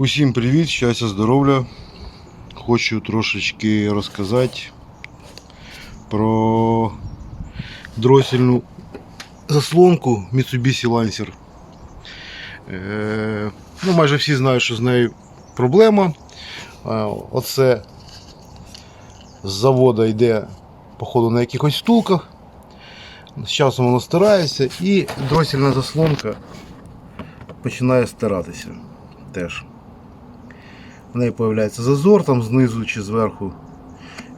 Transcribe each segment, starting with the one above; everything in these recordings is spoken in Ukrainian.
Усім привіт, щастя, здоров'я. Хочу трошечки розказати про дросільну заслонку Mitsubishi Lancer. Е, ну, майже всі знають, що з нею проблема. Оце з заводу йде, походу, на якихось втулках. З часом воно стирається і дросільна заслонка починає стиратися теж. В неї з'являється зазор там знизу чи зверху.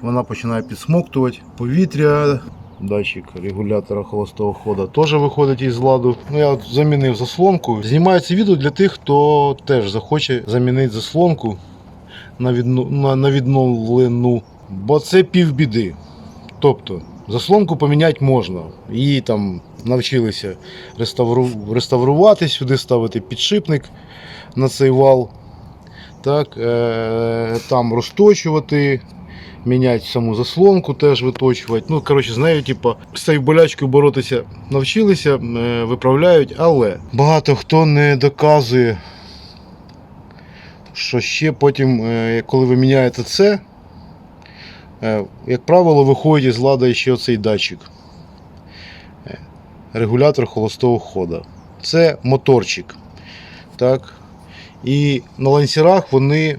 Вона починає підсмоктувати повітря. Датчик регулятора холостого ходу теж виходить із ладу. Ну, я от замінив заслонку. Знімаю це відео для тих, хто теж захоче замінити заслонку на, відно... на, відновлену. Бо це півбіди. Тобто, заслонку поміняти можна. Її там навчилися реставру... реставрувати, сюди ставити підшипник на цей вал. Так, е, там розточувати, міняти саму заслонку, теж виточувати. Ну, коротше, з нею, типу, з цією болячкою боротися навчилися, е, виправляють, але багато хто не доказує, що ще потім, е, коли ви міняєте це, як правило, виходить з ладу ще оцей датчик. Регулятор холостого ходу. Це моторчик. Так. І на лансерах вони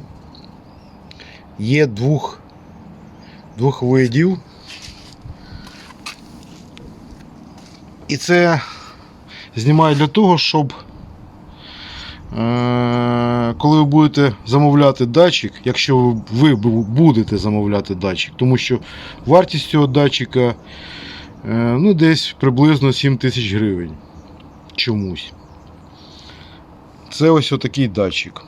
є двох, двох видів. І це знімаю для того, щоб е, коли ви будете замовляти датчик, якщо ви будете замовляти датчик, тому що вартість цього датчика е, ну, десь приблизно 7 тисяч гривень. Чомусь. Це ось отакий датчик.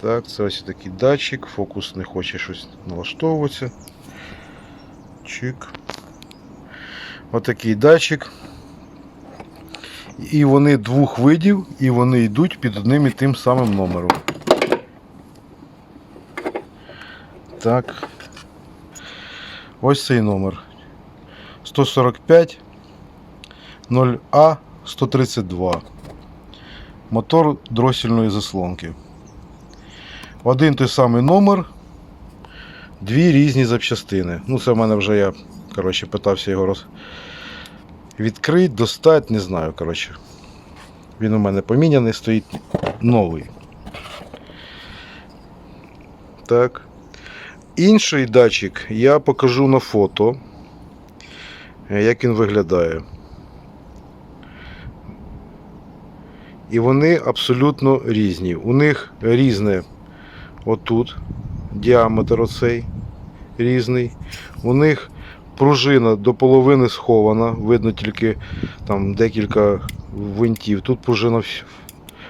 Так, це ось такий датчик. Фокус не хоче щось налаштовуватися. Чик. Отакий датчик. І вони двох видів, і вони йдуть під одним і тим самим номером. Так. Ось цей номер. 145 0А 132 мотор дросільної заслонки. Один той самий номер, дві різні запчастини. Ну, це в мене вже я коротше, питався його роз... відкрити, достати, не знаю. коротше. Він у мене поміняний, стоїть новий. Так. Інший датчик я покажу на фото, як він виглядає. І вони абсолютно різні. У них різне отут діаметр оцей різний. У них пружина до половини схована, видно тільки там декілька винтів. Тут пружина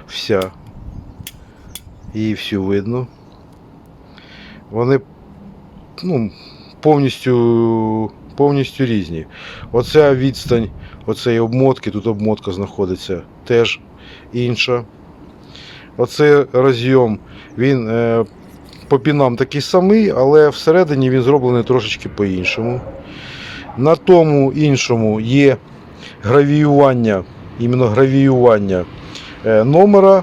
вся. Її всю видно. Вони ну, повністю, повністю різні. Оця відстань оцеї обмотки, тут обмотка знаходиться, теж інша. Оцей розйом, він е, по пінам такий самий, але всередині він зроблений трошечки по-іншому. На тому іншому є гравіювання, іменно гравіювання е, номера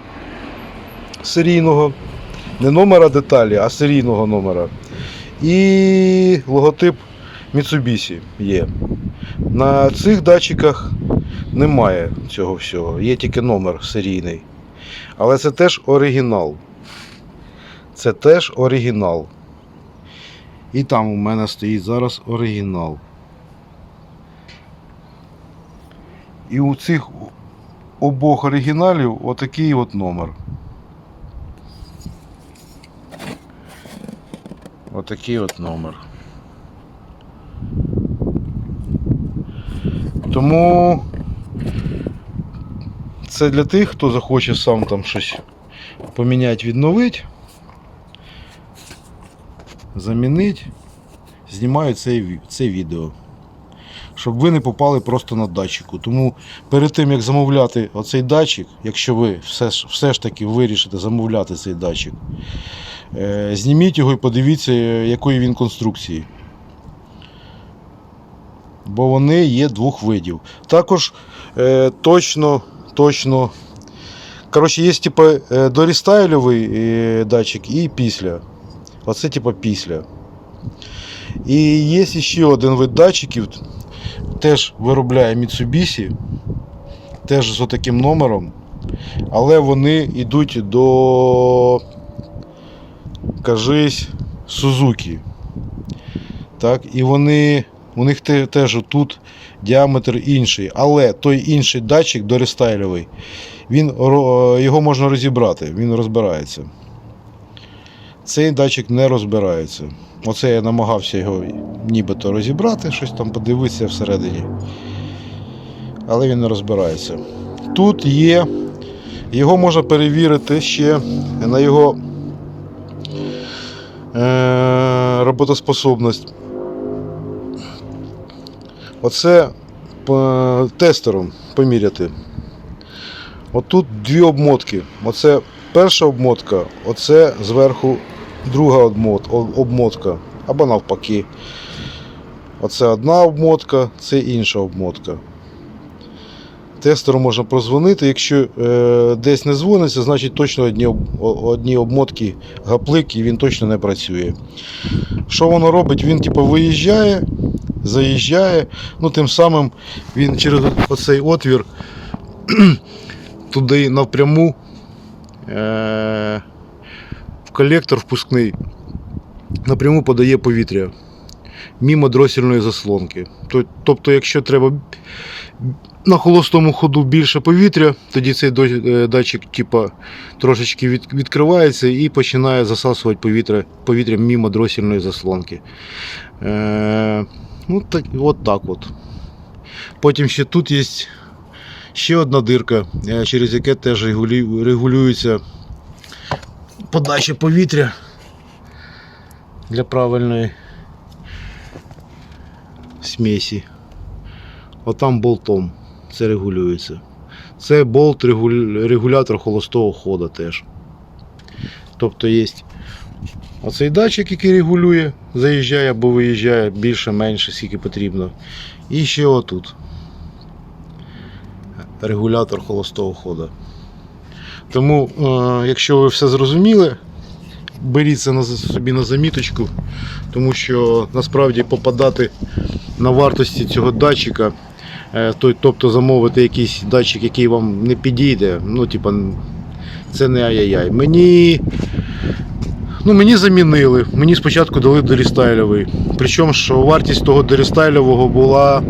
серійного, не номера деталі, а серійного номера. І логотип Mitsubishi є. На цих датчиках немає цього всього. Є тільки номер серійний. Але це теж оригінал. Це теж оригінал. І там у мене стоїть зараз оригінал. І у цих обох оригіналів отакий от номер. Отакий от номер. Тому це для тих, хто захоче сам там щось поміняти, відновити, замінити, знімаю це, це відео. Щоб ви не попали просто на датчику. Тому перед тим як замовляти оцей датчик, якщо ви все ж, все ж таки вирішите замовляти цей датчик, е, зніміть його і подивіться, якої він конструкції. Бо вони є двох видів. Також е, точно, точно Коротше, є типу е, дорістайльовий е, датчик і після. Оце типу після. І є ще один вид датчиків, теж виробляє Mitsubishi, теж з таким номером, але вони йдуть до, кажись, Suzuki. Так, і вони, у них теж тут діаметр інший, але той інший датчик дорестайльовий, він, його можна розібрати, він розбирається. Цей датчик не розбирається. Оце я намагався його нібито розібрати, щось там подивитися всередині. Але він не розбирається. Тут є, його можна перевірити ще на його е, роботоспособність. Оце тестером поміряти. Отут дві обмотки. Оце перша обмотка, оце зверху друга обмот- обмотка. Або навпаки. Оце одна обмотка, це інша обмотка. Тестеру можна прозвонити. Якщо е, десь не дзвониться, значить точно одні, одні обмотки гаплик і він точно не працює. Що воно робить? Він типу виїжджає, заїжджає, ну тим самим він через оцей отвір туди напряму е- в колектор впускний напряму подає повітря мимо дросільної заслонки. Тобто, якщо треба на холостому ходу більше повітря, тоді цей е, датчик типа, трошечки відкривається і починає засасувати повітря, повітря мимо дросільної заслонки. Е, ну, так, от так от. Потім ще тут є ще одна дирка, е, через яке теж регулюється подача повітря для правильної смесі. Отам болтом це регулюється. Це болт регулятор холостого ходу теж. Тобто є оцей датчик, який регулює, заїжджає або виїжджає більше, менше, скільки потрібно. І ще отут. Регулятор холостого ходу. Тому, е, якщо ви все зрозуміли, беріть це собі на заміточку, тому що насправді попадати на вартості цього датчика, е, тобто замовити якийсь датчик, який вам не підійде, ну, типа, це не ай-яй-яй. Мені, ну, мені замінили. Мені спочатку дали дорістайльовий. Причому що вартість того дорістайльового була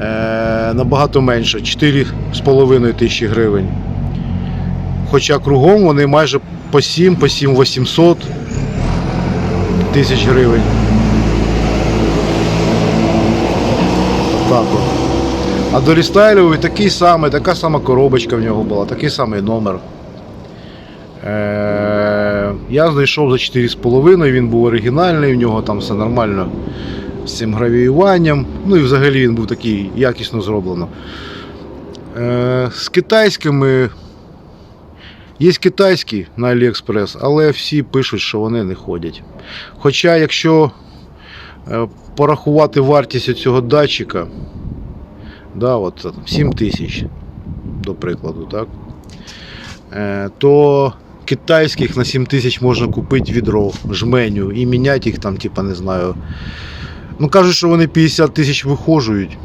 е, набагато менша 4,5 тисячі гривень. Хоча кругом вони майже по 7, по 7 800 тисяч гривень. Так от. А до рестайловий такий самий, така сама коробочка в нього була, такий самий номер. Е, я знайшов за 4,5, він був оригінальний, в нього там все нормально з цим гравіюванням. Ну і взагалі він був такий якісно зроблено. Е, з китайськими. Є китайські на AliExpress, але всі пишуть, що вони не ходять. Хоча, якщо порахувати вартість цього датчика, да, от, 7 тисяч, до прикладу, так, е, то китайських на 7 тисяч можна купити відро, жменю і міняти їх там, типа, не знаю. Ну, кажуть, що вони 50 тисяч вихожують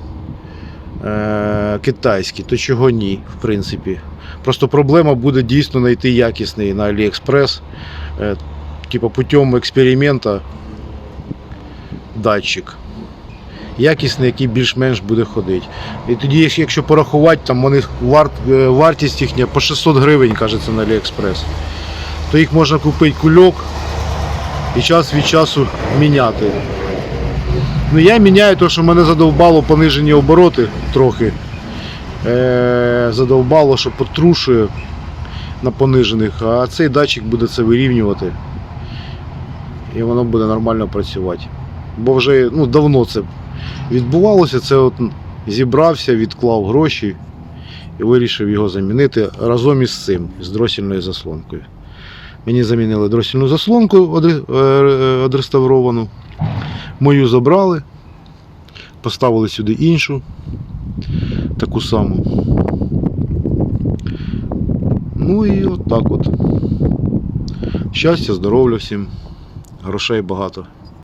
е, китайські, то чого ні, в принципі. Просто проблема буде дійсно знайти якісний на AliExpress, е, типу путем експеримента датчик. Якісний, який більш-менш буде ходити. І тоді, якщо- порахувати, там вони варт, е, вартість їхня по 600 гривень, кажеться, на AliExpress, то їх можна купити кульок і час від часу міняти. Ну я міняю те, що мене задовбало понижені обороти трохи. Е, задовбало, що потрушує на понижених, а цей датчик буде це вирівнювати. І воно буде нормально працювати. Бо вже ну, давно це відбувалося, це от зібрався, відклав гроші і вирішив його замінити разом із цим, з дросільною заслонкою. Мені замінили дросільну заслонку одре- е, одреставровану. Мою забрали, поставили сюди іншу, таку саму. Ну і от так от. Щастя, здоров'я всім, грошей багато.